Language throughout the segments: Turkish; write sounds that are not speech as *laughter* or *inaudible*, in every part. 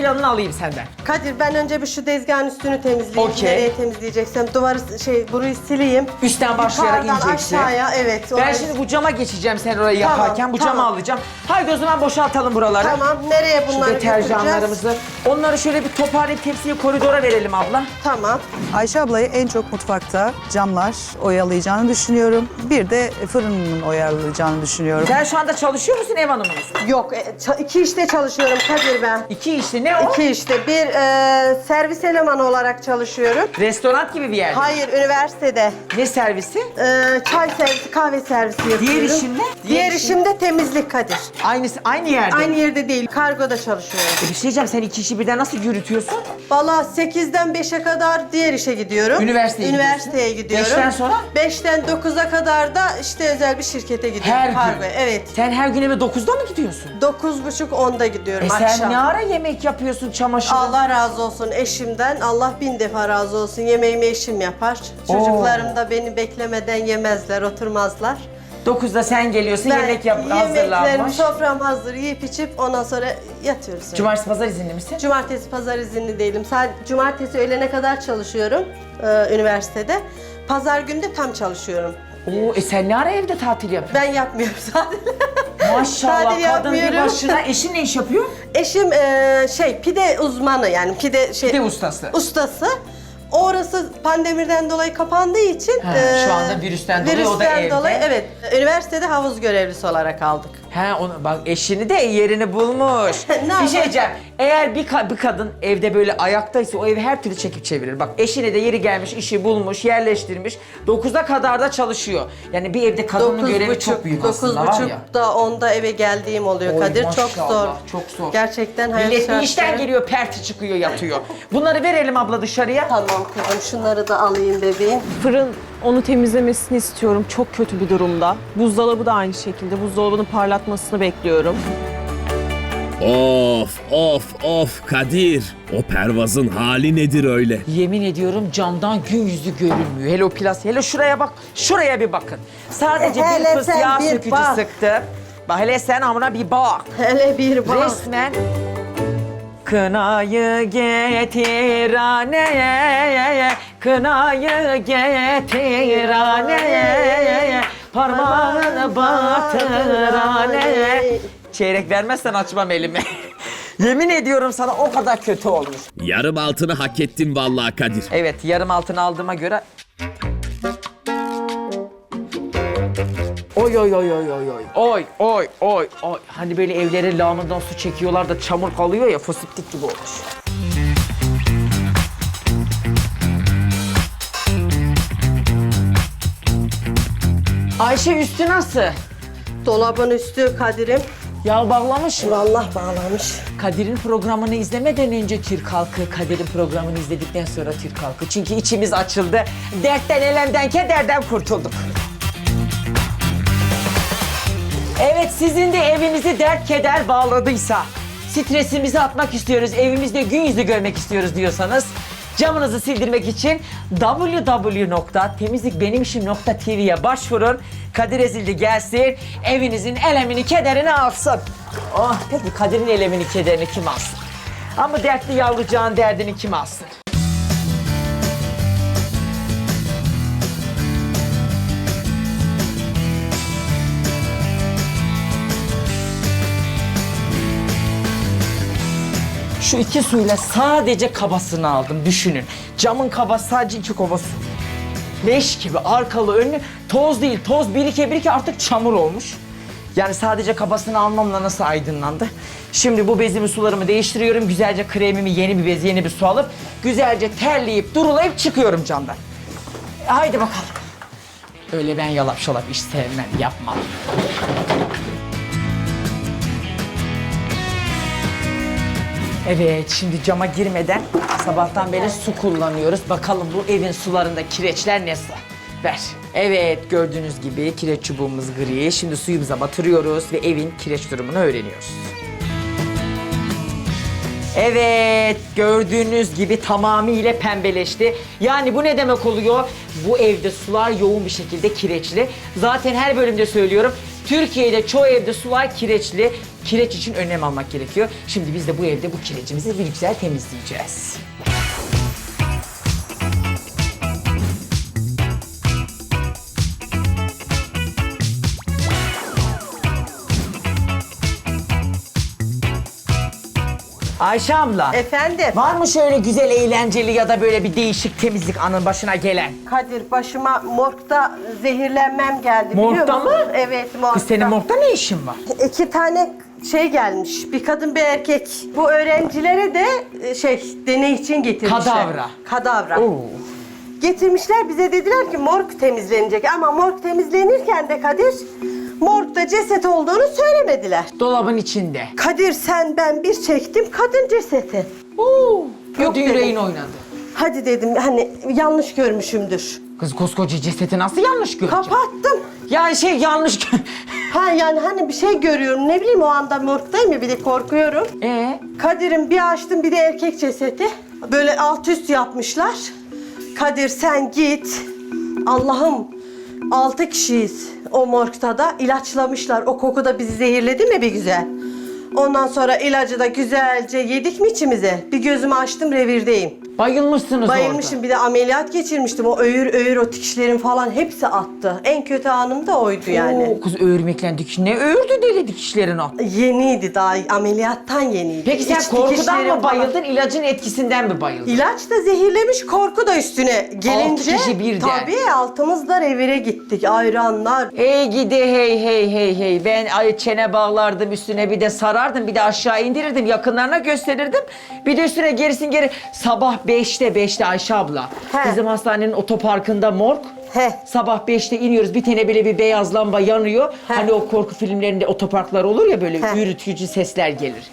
planını alayım senden. Kadir ben önce bir şu tezgahın üstünü temizleyeyim. Okey. Nereye temizleyeceksem duvarı şey burayı sileyim. Üstten başlayarak Yukarıdan ineceksin. aşağıya evet. Ben orayı- şimdi bu cama geçeceğim sen orayı Tamam, yaparken. Bu camı tamam. alacağım. Haydi o zaman boşaltalım buraları. Tamam nereye Şu bunları götüreceğiz? deterjanlarımızı. Onları şöyle bir toparlayıp tepsiye koridora verelim abla. Tamam. Ayşe ablayı en çok mutfakta camlar oyalayacağını düşünüyorum. Bir de fırının oyalayacağını düşünüyorum. Sen şu anda çalışıyor musun ev hanımı mısın? Yok e, ça- iki işte çalışıyorum Kadir ben. İki işte ne o? İki işte. Bir e, servis elemanı olarak çalışıyorum. Restoran gibi bir yer. Hayır üniversitede. Ne servisi? e, çay servisi, kahve servisi yapıyorum. Diğer işin ne? Diğer, Diğer işin- işim de temizlik Kadir. Aynısı aynı yerde. Aynı yerde değil. Kargoda çalışıyorum. E bir şey diyeceğim sen iki işi birden nasıl yürütüyorsun? Valla 8'den 5'e kadar diğer işe gidiyorum. Üniversiteye Üniversiteye gidiyorsun. gidiyorum. Beşten sonra? 5'ten 9'a kadar da işte özel bir şirkete gidiyorum. Her Kargo, gün. Evet. Sen her gün eve 9'da mı gidiyorsun? 9.30 10'da gidiyorum E akşam. sen ne ara yemek yapıyorsun çamaşır? Allah razı olsun eşimden. Allah bin defa razı olsun. Yemeğimi eşim yapar. Çocuklarım da beni beklemeden yemezler, oturmazlar. 9'da sen geliyorsun yemek yap yemeklerim, hazırlanmış. sofram hazır yiyip içip ondan sonra yatıyoruz. Cumartesi pazar izinli misin? Cumartesi, pazar izinli değilim. Sadece cumartesi öğlene kadar çalışıyorum e, üniversitede. Pazar günü de tam çalışıyorum. Oo, e sen ne ara evde tatil yapıyorsun? Ben yapmıyorum *laughs* sadece. Maşallah Tatil kadın bir yapmıyorum. başına. Eşin ne iş yapıyor? Eşim e, şey pide uzmanı yani pide şey Pide ustası. ustası. Orası pandemiden dolayı kapandığı için Ha, şu anda virüsten dolayı o da evde. dolayı evet üniversitede havuz görevlisi olarak aldık. He onu bak eşini de yerini bulmuş. *laughs* Ne bir şey diyeceğim. Eğer bir, ka- bir kadın evde böyle ayaktaysa o evi her türlü çekip çevirir. Bak eşine de yeri gelmiş, işi bulmuş, yerleştirmiş. 9'a kadar da çalışıyor. Yani bir evde kadının görevi çok büyük aslında var ya. 9.30'da 10'da eve geldiğim oluyor Oy, Kadir. Çok maşallah, zor. çok zor. Gerçekten hayat Millet bir işten şartları- geliyor, perti çıkıyor, yatıyor. *laughs* Bunları verelim abla dışarıya. Tamam kızım şunları da alayım bebeğim. Fırın onu temizlemesini istiyorum. Çok kötü bir durumda. Buzdolabı da aynı şekilde. Buzdolabını parlatmasını bekliyorum. Of of of Kadir. O pervazın hali nedir öyle? Yemin ediyorum camdan gün yüzü görünmüyor. Hello Plus, hello şuraya bak. Şuraya bir bakın. Sadece Hele bir fıs sen yağ bir sökücü bak. sıktım. Bak hele sen amına bir bak. Hele bir bak. Resmen Kınayı getir haneye, kınayı getir haneye, parmağını batır haneye. Çeyrek vermezsen açmam elimi. *laughs* Yemin ediyorum sana o kadar kötü olmuş. Yarım altını hak ettin vallahi Kadir. Evet yarım altın aldığıma göre... Oy oy oy oy oy oy. Oy oy oy oy. Hani böyle evlere lağımından su çekiyorlar da çamur kalıyor ya fosiptik gibi olmuş. Ayşe üstü nasıl? Dolabın üstü Kadir'im. Ya bağlamış mı? Vallahi bağlamış. Kadir'in programını izlemeden önce Türk halkı, Kadir'in programını izledikten sonra Türk halkı. Çünkü içimiz açıldı. Dertten, elemden, kederden kurtulduk. Evet sizin de evinizi dert keder bağladıysa, stresimizi atmak istiyoruz, evimizde gün yüzü görmek istiyoruz diyorsanız camınızı sildirmek için www.temizlikbenimişim.tv'ye başvurun. Kadir Ezildi gelsin, evinizin elemini, kederini alsın. Oh, peki Kadir'in elemini, kederini kim alsın? Ama dertli yavrucağın derdini kim alsın? Şu iki suyla sadece kabasını aldım düşünün. Camın kabası sadece iki kova su. Leş gibi arkalı önlü toz değil toz birike birike artık çamur olmuş. Yani sadece kabasını almamla nasıl aydınlandı. Şimdi bu bezimi sularımı değiştiriyorum. Güzelce kremimi yeni bir bez yeni bir su alıp güzelce terleyip durulayıp çıkıyorum camdan. Haydi bakalım. Öyle ben yalap şalap iş sevmem yapmam. Evet, şimdi cama girmeden sabahtan beri su kullanıyoruz. Bakalım bu evin sularında kireçler nasıl? Ver. Evet, gördüğünüz gibi kireç çubuğumuz gri. Şimdi suyumuza batırıyoruz ve evin kireç durumunu öğreniyoruz. Evet, gördüğünüz gibi tamamıyla pembeleşti. Yani bu ne demek oluyor? Bu evde sular yoğun bir şekilde kireçli. Zaten her bölümde söylüyorum. Türkiye'de çoğu evde sular kireçli. Kireç için önlem almak gerekiyor. Şimdi biz de bu evde bu kirecimizi bir güzel temizleyeceğiz. Ayşe abla. Efendim? Var mı şöyle güzel eğlenceli ya da böyle bir değişik temizlik anın başına gelen? Kadir başıma morgda zehirlenmem geldi biliyor Morgda musun? mı? Evet morgda. Kız senin morgda ne işin var? İki tane şey gelmiş. Bir kadın bir erkek. Bu öğrencilere de e, şey deney için getirmişler. Kadavra. Kadavra. Oo. Getirmişler bize dediler ki morg temizlenecek ama morg temizlenirken de Kadir morgda ceset olduğunu söylemediler. Dolabın içinde. Kadir sen ben bir çektim kadın ceseti. Oo. Yok Kötü dedim. yüreğin oynadı. Hadi dedim hani yanlış görmüşümdür. Kız koskoca cesedi nasıl yanlış görecek? Kapattım. Ya şey yanlış gö- *laughs* Ha yani hani bir şey görüyorum ne bileyim o anda morgdayım ya bir de korkuyorum. Ee? Kadir'in bir açtım bir de erkek cesedi. Böyle alt üst yapmışlar. Kadir sen git. Allah'ım altı kişiyiz o morgda da ilaçlamışlar. O koku da bizi zehirledi mi bir güzel. Ondan sonra ilacı da güzelce yedik mi içimize? Bir gözümü açtım revirdeyim. Bayılmışsınız Bayılmışım bir de ameliyat geçirmiştim. O öğür öğür o dikişlerin falan hepsi attı. En kötü anım da oydu orada. yani. Oo, kız öğürmekle dikiş. Ne öğürdü deli dikişlerin o? Yeniydi daha ameliyattan yeniydi. Peki sen İç korkudan dikişlerim mı falan- bayıldın, ilacın etkisinden mi bayıldın? İlaç da zehirlemiş, korku da üstüne gelince. kişi birden. Tabii altımızda revire gittik, ayranlar. Hey gidi hey hey hey hey. Ben ay çene bağlardım üstüne bir de sarardım bir de aşağı indirirdim yakınlarına gösterirdim. Bir de üstüne gerisin geri sabah 5'te 5'te Ayşe abla. He. Bizim hastanenin otoparkında morg. He. Sabah 5'te iniyoruz bir tane böyle bir beyaz lamba yanıyor. He. Hani o korku filmlerinde otoparklar olur ya böyle He. ürütücü sesler gelir.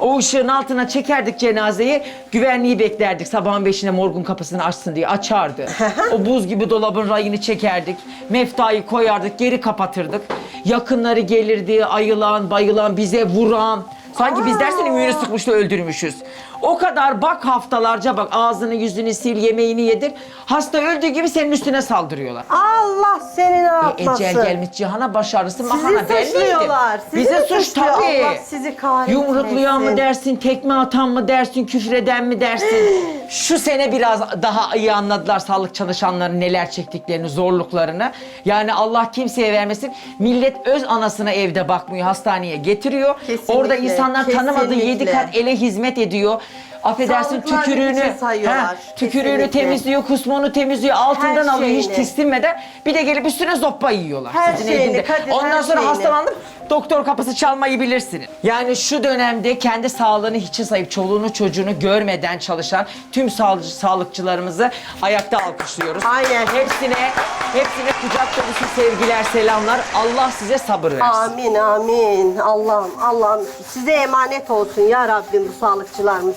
O ışığın altına çekerdik cenazeyi, güvenliği beklerdik sabahın beşine morgun kapısını açsın diye açardı. o buz gibi dolabın rayını çekerdik, meftayı koyardık, geri kapatırdık. Yakınları gelirdi, ayılan, bayılan, bize vuran. Sanki biz dersin ümüğünü sıkmış da öldürmüşüz. O kadar bak haftalarca bak ağzını yüzünü sil, yemeğini yedir. Hasta öldüğü gibi senin üstüne saldırıyorlar. Allah seni ne yapmasın. ecel gelmiş cihana başarısı Sizi mahana suçluyorlar, miydim? sizi Bize mi suç suçluyor? tabii. Allah sizi kahretmesin. Yumruklayan mı dersin, tekme atan mı dersin, küfreden mi dersin? *gasps* Şu sene biraz daha iyi anladılar sağlık çalışanlarının neler çektiklerini, zorluklarını. Yani Allah kimseye vermesin. Millet öz anasına evde bakmıyor, hastaneye getiriyor. Kesinlikle, Orada insanlar tanımadığı yedi kesinlikle. kat ele hizmet ediyor. Affedersin Sağlıklarını tükürüğünü, için sayıyorlar, ha, tükürüğünü kesinlikle. temizliyor, kusmunu temizliyor, altından Her alıyor hiç şeyini. tislinmeden. Bir de gelip üstüne zoppa yiyorlar. Her sizin şeyini, evinde. Kadir, Ondan her sonra şeyini. hastalandım. Doktor kapısı çalmayı bilirsiniz. Yani şu dönemde kendi sağlığını hiçe sayıp çoluğunu çocuğunu görmeden çalışan tüm sağlık, sağlıkçılarımızı ayakta alkışlıyoruz. Aynen. Hepsine, hepsine kucak dolusu sevgiler, selamlar. Allah size sabır versin. Amin amin. Allah'ım Allah'ım size emanet olsun ya Rabbim bu sağlıkçılarımız.